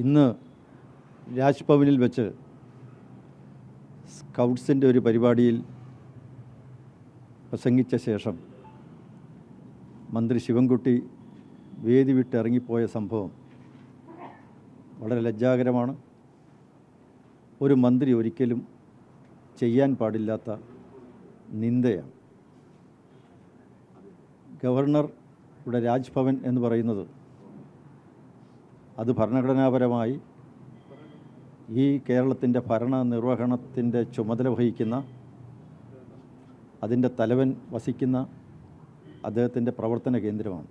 ഇന്ന് രാജ്ഭവനിൽ വെച്ച് സ്കൗട്ട്സിന്റെ ഒരു പരിപാടിയിൽ പ്രസംഗിച്ച ശേഷം മന്ത്രി ശിവൻകുട്ടി വേദി വിട്ടിറങ്ങിപ്പോയ സംഭവം വളരെ ലജ്ജാകരമാണ്. ഒരു മന്ത്രി ഒരിക്കലും ചെയ്യാൻ പാടില്ലാത്ത നിന്ദയാണ്. ഗവർണർ ഇവിടെ രാജ്ഭവൻ എന്ന് പറയുന്നത് അത് ഭരണഘടനാപരമായി ഈ കേരളത്തിന്റെ ഭരണ നിർവഹണത്തിന്റെ ചുമതല വഹിക്കുന്ന അതിന്റെ തലവൻ വസിക്കുന്ന അദ്ദേഹത്തിന്റെ പ്രവർത്തന കേന്ദ്രമാണ്.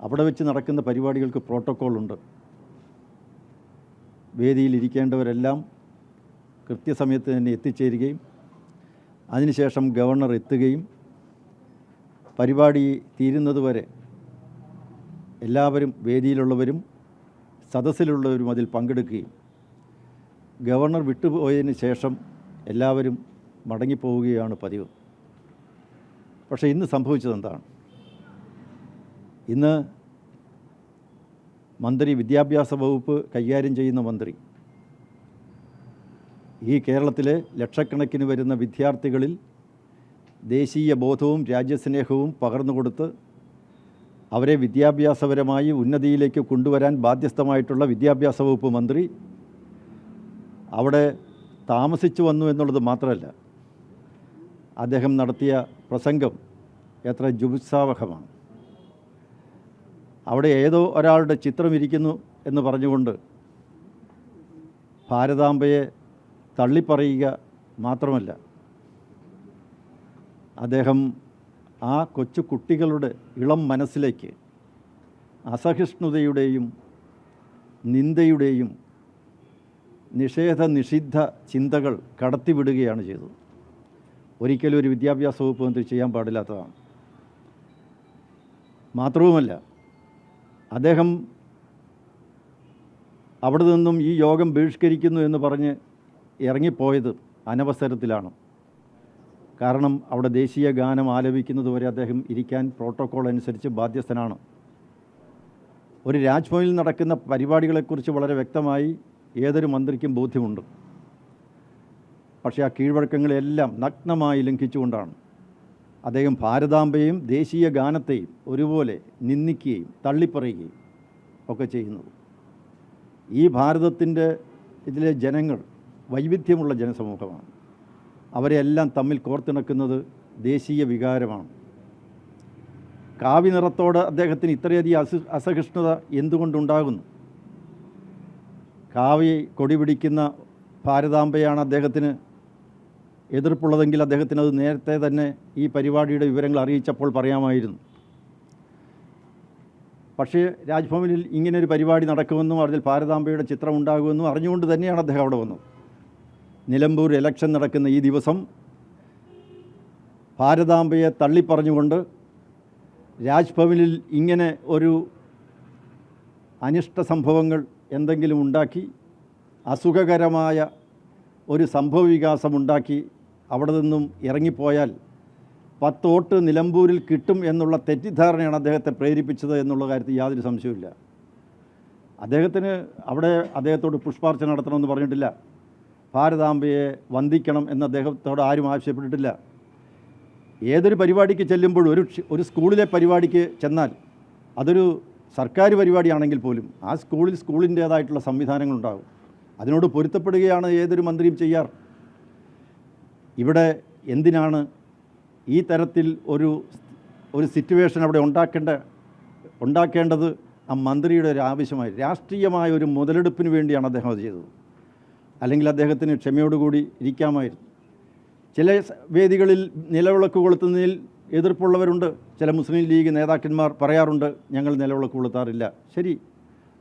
അവിടെ വെച്ച് നടക്കുന്ന പരിപാടികൾക്ക് പ്രോട്ടോക്കോളുണ്ട്. വേദിയിലിരിക്കേണ്ടവരെല്ലാം കൃത്യസമയത്ത് തന്നെ എത്തിച്ചേരുകയും അതിനുശേഷം ഗവർണർ എത്തുകയും പരിപാടി തീരുന്നതുവരെ എല്ലാവരും വേദിയിലുള്ളവരും സദസ്സിലുള്ളവരും അതിൽ പങ്കെടുക്കുകയും ഗവർണർ വിട്ടുപോയതിന് ശേഷം എല്ലാവരും മടങ്ങിപ്പോവുകയാണ് പതിവ്. പക്ഷേ ഇന്ന് സംഭവിച്ചത് എന്താണ് ഇന്ന് മന്ത്രി വിദ്യാഭ്യാസ വകുപ്പ് കൈകാര്യം ചെയ്യുന്ന മന്ത്രി ഈ കേരളത്തിലെ ലക്ഷക്കണക്കിന് വരുന്ന വിദ്യാർത്ഥികളിൽ ദേശീയ ബോധവും രാജ്യസ്നേഹവും പകർന്നു കൊടുത്ത് അവരെ വിദ്യാഭ്യാസപരമായി ഉന്നതിയിലേക്ക് കൊണ്ടുവരാൻ ബാധ്യസ്ഥമായിട്ടുള്ള വിദ്യാഭ്യാസ വകുപ്പ് മന്ത്രി അവിടെ താമസിച്ചു വന്നു എന്നുള്ളത് മാത്രമല്ല അദ്ദേഹം നടത്തിയ പ്രസംഗം എത്ര ജുത്സാവഹമാണ് അവിടെ ഏതോ ഒരാളുടെ ചിത്രം ഇരിക്കുന്നു എന്ന് പറഞ്ഞുകൊണ്ട് ഭാരതാംബയെ തള്ളിപ്പറയുക മാത്രമല്ല അദ്ദേഹം ആ കൊച്ചു കുട്ടികളുടെ ഇളം മനസ്സിലേക്ക് അസഹിഷ്ണുതയുടെയും നിന്ദയുടെയും നിഷേധ നിഷിദ്ധ ചിന്തകൾ കടത്തിവിടുകയാണ് ചെയ്തത്. ഒരിക്കലും ഒരു വിദ്യാഭ്യാസ വകുപ്പ് മന്ത്രി ചെയ്യാൻ പാടില്ലാത്തതാണ്. മാത്രവുമല്ല അദ്ദേഹം അവിടെ നിന്നും ഈ യോഗം ബഹിഷ്കരിക്കുന്നു എന്ന് പറഞ്ഞ് ഇറങ്ങിപ്പോയത് അനവസരത്തിലാണ്. കാരണം അവിടെ ദേശീയ ഗാനം ആലപിക്കുന്നത് വരെ അദ്ദേഹം ഇരിക്കാൻ പ്രോട്ടോക്കോൾ അനുസരിച്ച് ബാധ്യസ്ഥനാണ്. ഒരു രാജ്ഭവനിൽ നടക്കുന്ന പരിപാടികളെക്കുറിച്ച് വളരെ വ്യക്തമായി ഏതൊരു മന്ത്രിക്കും ബോധ്യമുണ്ട്. പക്ഷേ ആ കീഴ്വഴക്കങ്ങളെല്ലാം നഗ്നമായി ലംഘിച്ചുകൊണ്ടാണ്. അദ്ദേഹം ഭാരതാംബയും ദേശീയ ഗാനത്തെയും ഒരുപോലെ നിന്ദിക്കുകയും തള്ളിപ്പറയുകയും ഒക്കെ ചെയ്യുന്നത്. ഈ ഭാരതത്തിന്റെ ഇതിലെ ജനങ്ങൾ വൈവിധ്യമുള്ള ജനസമൂഹമാണ്. അവരെല്ലാം തമ്മിൽ കോർത്തിണക്കുന്നത് ദേശീയ വികാരമാണ്. കാവി നിറത്തോട് അദ്ദേഹത്തിന് ഇത്രയധികം അസ അസഹിഷ്ണുത എന്തുകൊണ്ടുണ്ടാകുന്നു? കാവി കൊടി പിടിക്കുന്ന ഭാരതാംബയാണ് അദ്ദേഹത്തിന് എതിർപ്പുള്ളതെങ്കിൽ അദ്ദേഹത്തിന് അത് നേരത്തെ തന്നെ ഈ പരിപാടിയുടെ വിവരങ്ങൾ അറിയിച്ചപ്പോൾ പറയാമായിരുന്നു. പക്ഷേ രാജ്ഭവനിൽ ഒരു പരിപാടി നടക്കുമെന്നും അതിൽ ഭാരതാംബയുടെ ചിത്രം ഉണ്ടാകുമെന്നും അറിഞ്ഞുകൊണ്ട് തന്നെയാണ് അദ്ദേഹം അവിടെ വന്നത്. നിലമ്പൂർ ഇലക്ഷൻ നടക്കുന്ന ഈ ദിവസം ഭാരതാംബയെ തള്ളിപ്പറഞ്ഞുകൊണ്ട് രാജ്ഭവനിൽ ഇങ്ങനെ ഒരു അനിഷ്ട സംഭവങ്ങൾ എന്തെങ്കിലും ഉണ്ടാക്കി അസുഖകരമായ ഒരു സംഭവ വികാസമുണ്ടാക്കി അവിടെ നിന്നും ഇറങ്ങിപ്പോയാൽ പത്തോട്ട് നിലമ്പൂരിൽ കിട്ടും എന്നുള്ള തെറ്റിദ്ധാരണയാണ് അദ്ദേഹത്തെ പ്രേരിപ്പിച്ചത് എന്നുള്ള കാര്യത്തിൽ യാതൊരു സംശയവുമില്ല. അദ്ദേഹത്തിന് അവിടെ അദ്ദേഹത്തോട് പുഷ്പാർച്ച നടത്തണമെന്ന് പറഞ്ഞിട്ടില്ല. ഭാരതാംബയെ വന്ദിക്കണം എന്ന് അദ്ദേഹത്തോട് ആരും ആവശ്യപ്പെട്ടിട്ടില്ല. ഏതൊരു പരിപാടിക്ക് ചെല്ലുമ്പോൾ ഒരു ഒരു സ്കൂളിലെ പരിപാടിക്ക് ചെന്നാൽ അതൊരു സർക്കാർ പരിപാടിയാണെങ്കിൽ പോലും ആ സ്കൂളിൽ സ്കൂളിന്റേതായിട്ടുള്ള സംവിധാനങ്ങളുണ്ടാകും. അതിനോട് പൊരുത്തപ്പെടുകയാണ് ഏതൊരു മന്ത്രിയും ചെയ്യാറ് ഇവിടെ എന്തിനാണ് ഈ തരത്തിൽ ഒരു ഒരു സിറ്റുവേഷൻ അവിടെ ഉണ്ടാക്കേണ്ട ഉണ്ടാക്കേണ്ടത് ആ മന്ത്രിയുടെ ഒരു ആവശ്യമായി രാഷ്ട്രീയമായ ഒരു മുതലെടുപ്പിന് വേണ്ടിയാണ് അദ്ദേഹം അത് ചെയ്തത്. അല്ലെങ്കിൽ അദ്ദേഹത്തിന് ക്ഷമയോടുകൂടി ഇരിക്കാമായിരുന്നു. ചില വേദികളിൽ നിലവിളക്ക് കൊളുത്തുന്നതിൽ എതിർപ്പുള്ളവരുണ്ട്. ചില മുസ്ലിം ലീഗ് നേതാക്കന്മാർ പറയാറുണ്ട് ഞങ്ങൾ നിലവിളക്ക് കൊളുത്താറില്ല. ശരി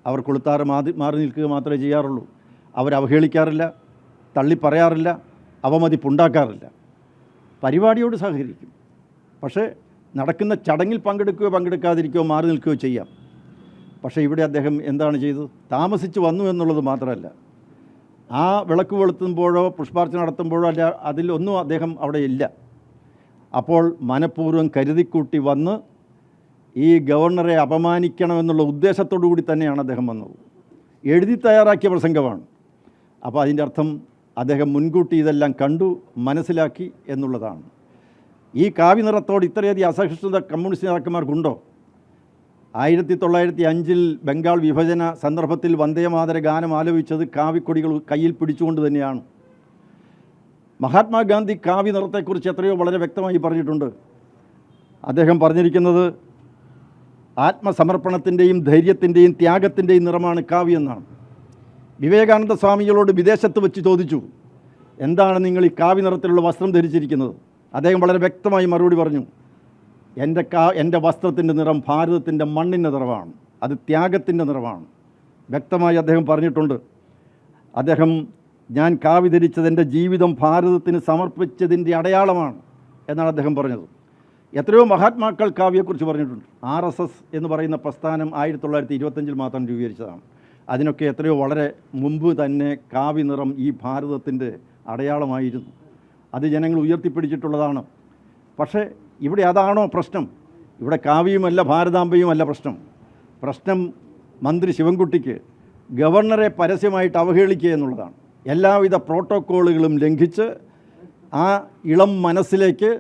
അവർ കൊളുത്താറ് മാറി മാറി നിൽക്കുക മാത്രമേ ചെയ്യാറുള്ളൂ. അവർ അവഹേളിക്കാറില്ല തള്ളി പറയാറില്ല അവമതിപ്പുണ്ടാക്കാറില്ല. പരിപാടിയോട് സഹകരിക്കും. പക്ഷേ നടക്കുന്ന ചടങ്ങിൽ പങ്കെടുക്കുകയോ പങ്കെടുക്കാതിരിക്കുകയോ മാറി നിൽക്കുകയോ ചെയ്യാം. പക്ഷേ ഇവിടെ അദ്ദേഹം എന്താണ് ചെയ്തത്? താമസിച്ച് വന്നു എന്നുള്ളത് മാത്രമല്ല. ആ വിളക്ക് കൊളുത്തുമ്പോഴോ പുഷ്പാർച്ചന നടത്തുമ്പോഴോ അല്ല അതിലൊന്നും അദ്ദേഹം അവിടെ ഇല്ല. അപ്പോൾ മനഃപൂർവം കരുതിക്കൂട്ടി വന്ന് ഈ ഗവർണറെ അപമാനിക്കണമെന്നുള്ള ഉദ്ദേശത്തോടു കൂടി തന്നെയാണ് അദ്ദേഹം വന്നത്. എഴുതി തയ്യാറാക്കിയ പ്രസംഗമാണ്. അപ്പോൾ അതിന്റെ അർത്ഥം അദ്ദേഹം മുൻകൂട്ടി ഇതെല്ലാം കണ്ടു മനസ്സിലാക്കി എന്നുള്ളതാണ്. ഈ കാവ്യ നിറത്തോട് ഇത്രയധികം അസഹിഷ്ണുത കമ്മ്യൂണിസ്റ്റ് നേതാക്കന്മാർക്കുണ്ടോ? ആയിരത്തി തൊള്ളായിരത്തി അഞ്ചിൽ ബംഗാൾ വിഭജന സന്ദർഭത്തിൽ വന്ദേമാതര ഗാനം ആലോചിച്ചത് കാവിക്കൊടികൾ കയ്യിൽ പിടിച്ചുകൊണ്ട് തന്നെയാണ്. മഹാത്മാഗാന്ധി കാവ്യ നിറത്തെക്കുറിച്ച് എത്രയോ വളരെ വ്യക്തമായി പറഞ്ഞിട്ടുണ്ട്. അദ്ദേഹം പറഞ്ഞിരിക്കുന്നത് ആത്മസമർപ്പണത്തിന്റെയും ധൈര്യത്തിന്റെയും ത്യാഗത്തിന്റെയും നിറമാണ് കാവ്യം എന്നാണ്. വിവേകാനന്ദ സ്വാമികളോട് വിദേശത്ത് വെച്ച് ചോദിച്ചു എന്താണ് നിങ്ങൾ ഈ കാവ്യ നിറത്തിലുള്ള വസ്ത്രം ധരിച്ചിരിക്കുന്നത്? അദ്ദേഹം വളരെ വ്യക്തമായി മറുപടി പറഞ്ഞു എന്റെ കാ എന്റെ വസ്ത്രത്തിന്റെ നിറം ഭാരതത്തിന്റെ മണ്ണിന്റെ നിറമാണ്. അത് ത്യാഗത്തിന്റെ നിറമാണ്. വ്യക്തമായി അദ്ദേഹം പറഞ്ഞിട്ടുണ്ട്. അദ്ദേഹം ഞാൻ കാവി ധരിച്ചത് എന്റെ ജീവിതം ഭാരതത്തിന് സമർപ്പിച്ചതിന്റെ അടയാളമാണ് എന്നാണ് അദ്ദേഹം പറഞ്ഞത്. എത്രയോ മഹാത്മാക്കൾ കാവ്യയെക്കുറിച്ച് പറഞ്ഞിട്ടുണ്ട്. ആർ എസ് എസ് എന്ന് പറയുന്ന പ്രസ്ഥാനം ആയിരത്തി തൊള്ളായിരത്തി ഇരുപത്തഞ്ചിൽ മാത്രം രൂപീകരിച്ചതാണ്. അതിനൊക്കെ എത്രയോ വളരെ മുമ്പ് തന്നെ കാവ്യ നിറം ഈ ഭാരതത്തിന്റെ അടയാളമായിരുന്നു. അത് ജനങ്ങൾ ഉയർത്തിപ്പിടിച്ചിട്ടുള്ളതാണ്. പക്ഷേ ഇവിടെ അതാണോ പ്രശ്നം? ഇവിടെ കാവ്യുമല്ല ഭാരതാംബയുമല്ല പ്രശ്നം. പ്രശ്നം മന്ത്രി ശിവൻകുട്ടിക്ക് ഗവർണറെ പരസ്യമായിട്ട് അവഹേളിക്കുക എന്നുള്ളതാണ്. എല്ലാവിധ പ്രോട്ടോക്കോളുകളും ലംഘിച്ച് ആ ഇളം മനസ്സിലേക്ക്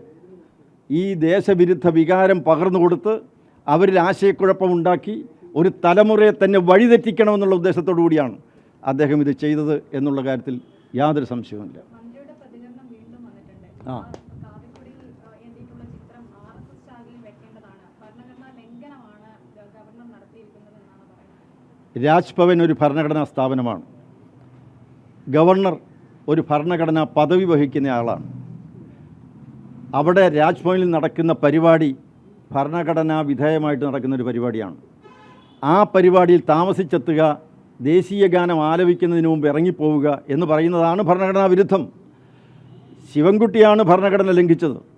ഈ ദേശവിരുദ്ധ വികാരം പകർന്നു കൊടുത്ത് അവരിൽ ആശയക്കുഴപ്പമുണ്ടാക്കി ഒരു തലമുറയെ തന്നെ വഴിതെറ്റിക്കണമെന്നുള്ള ഉദ്ദേശത്തോടു കൂടിയാണ് അദ്ദേഹം ഇത് ചെയ്തത് എന്നുള്ള കാര്യത്തിൽ യാതൊരു സംശയവുമില്ല. ആ. കാവിക്കുടിയിൽ എഴുതിയിട്ടുള്ള ചിത്രം ആർ എസ് എസ് ശാഖയിൽ വെക്കേണ്ടതാണ് ഭരണഘടനാ ലംഘനമാണ് ഗ- ഗവർണർ നടത്തിയിരിക്കുന്നത് എന്നാണ് പറയുന്നത് രാജ്ഭവൻ ഒരു ഭരണഘടനാ സ്ഥാപനമാണ്. ഗവർണർ ഒരു ഭരണഘടനാ പദവി വഹിക്കുന്ന ആളാണ്. അവിടെ രാജ്ഭവനിൽ നടക്കുന്ന പരിപാടി ഭരണഘടനാ വിധേയമായിട്ട് നടക്കുന്ന ഒരു പരിപാടിയാണ്. ആ പരിപാടിയിൽ താമസിച്ചെത്തുക ദേശീയ ഗാനം ആലപിക്കുന്നതിന് മുമ്പ് ഇറങ്ങിപ്പോവുക എന്ന് പറയുന്നതാണ് ഭരണഘടനാ വിരുദ്ധം. ശിവൻകുട്ടിയാണ് ഭരണഘടന ലംഘിച്ചത്.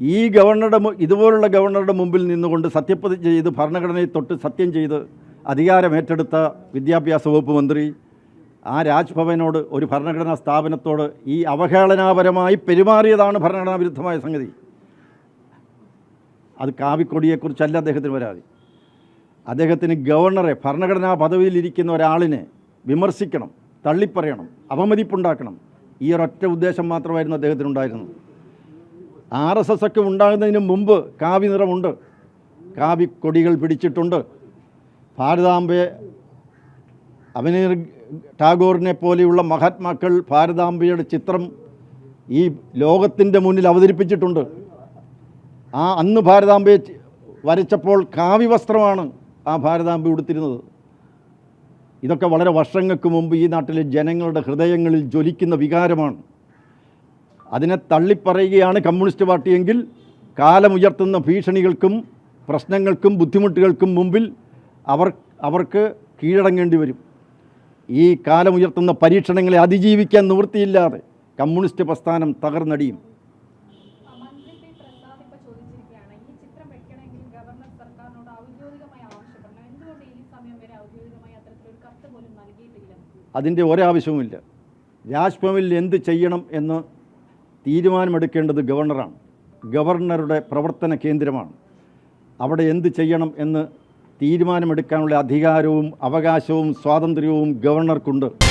ഈ ഗവർണറുടെ ഇതുപോലുള്ള ഗവർണറുടെ മുമ്പിൽ നിന്നുകൊണ്ട് സത്യപ്രതിജ്ഞ ചെയ്ത് ഭരണഘടനയെ തൊട്ട് സത്യം ചെയ്ത് അധികാരമേറ്റെടുത്ത വിദ്യാഭ്യാസ വകുപ്പ് മന്ത്രി ആ രാജ്ഭവനോട് ഒരു ഭരണഘടനാ സ്ഥാപനത്തോട് ഈ അവഹേളനാപരമായി പെരുമാറിയതാണ് ഭരണഘടനാ വിരുദ്ധമായ സംഗതി. അത് കാവിക്കൊടിയെക്കുറിച്ചല്ല അദ്ദേഹത്തിന് പരാതി. അദ്ദേഹത്തിന് ഗവർണറെ ഭരണഘടനാ പദവിയിലിരിക്കുന്ന ഒരാളിനെ വിമർശിക്കണം തള്ളിപ്പറയണം അപമതിപ്പുണ്ടാക്കണം. ഈ ഒരൊറ്റ ഉദ്ദേശം മാത്രമായിരുന്നു അദ്ദേഹത്തിനുണ്ടായിരുന്നത്. ആർ എസ് എസ് ഒക്കെ ഉണ്ടാകുന്നതിന് മുമ്പ് കാവി നിറമുണ്ട്. കാവി കൊടികൾ പിടിച്ചിട്ടുണ്ട്. ഭാരതാംബയെ അഭിനയ ടാഗോറിനെ പോലെയുള്ള മഹാത്മാക്കൾ ഭാരതാംബയുടെ ചിത്രം ഈ ലോകത്തിന്റെ മുന്നിൽ അവതരിപ്പിച്ചിട്ടുണ്ട്. ആ അന്ന് ഭാരതാംബയെ വരച്ചപ്പോൾ കാവി വസ്ത്രമാണ് ആ ഭാരതാംബ ഉടുത്തിരുന്നത്. ഇതൊക്കെ വളരെ വർഷങ്ങൾക്ക് മുമ്പ് ഈ നാട്ടിലെ ജനങ്ങളുടെ ഹൃദയങ്ങളിൽ ജ്വലിക്കുന്ന വികാരമാണ്. അതിനെ തള്ളിപ്പറയുകയാണ് കമ്മ്യൂണിസ്റ്റ് പാർട്ടിയെങ്കിൽ കാലമുയർത്തുന്ന ഭീഷണികൾക്കും പ്രശ്നങ്ങൾക്കും ബുദ്ധിമുട്ടുകൾക്കും മുമ്പിൽ അവർ അവർക്ക് കീഴടങ്ങേണ്ടി വരും. ഈ കാലമുയർത്തുന്ന പരീക്ഷണങ്ങളെ അതിജീവിക്കാൻ നിവൃത്തിയില്ലാതെ കമ്മ്യൂണിസ്റ്റ് പ്രസ്ഥാനം തകർന്നടിയും. അതിന്റെ ഒരാവശ്യവുമില്ല. രാജ്ഭവനിൽ എന്ത് ചെയ്യണം എന്ന് തീരുമാനമെടുക്കേണ്ടത് ഗവർണറാണ്. ഗവർണറുടെ പ്രവർത്തന കേന്ദ്രമാണ്. അവിടെ എന്ത് ചെയ്യണം എന്ന് തീരുമാനമെടുക്കാനുള്ള അധികാരവും അവകാശവും സ്വാതന്ത്ര്യവും ഗവർണർക്കുണ്ട്.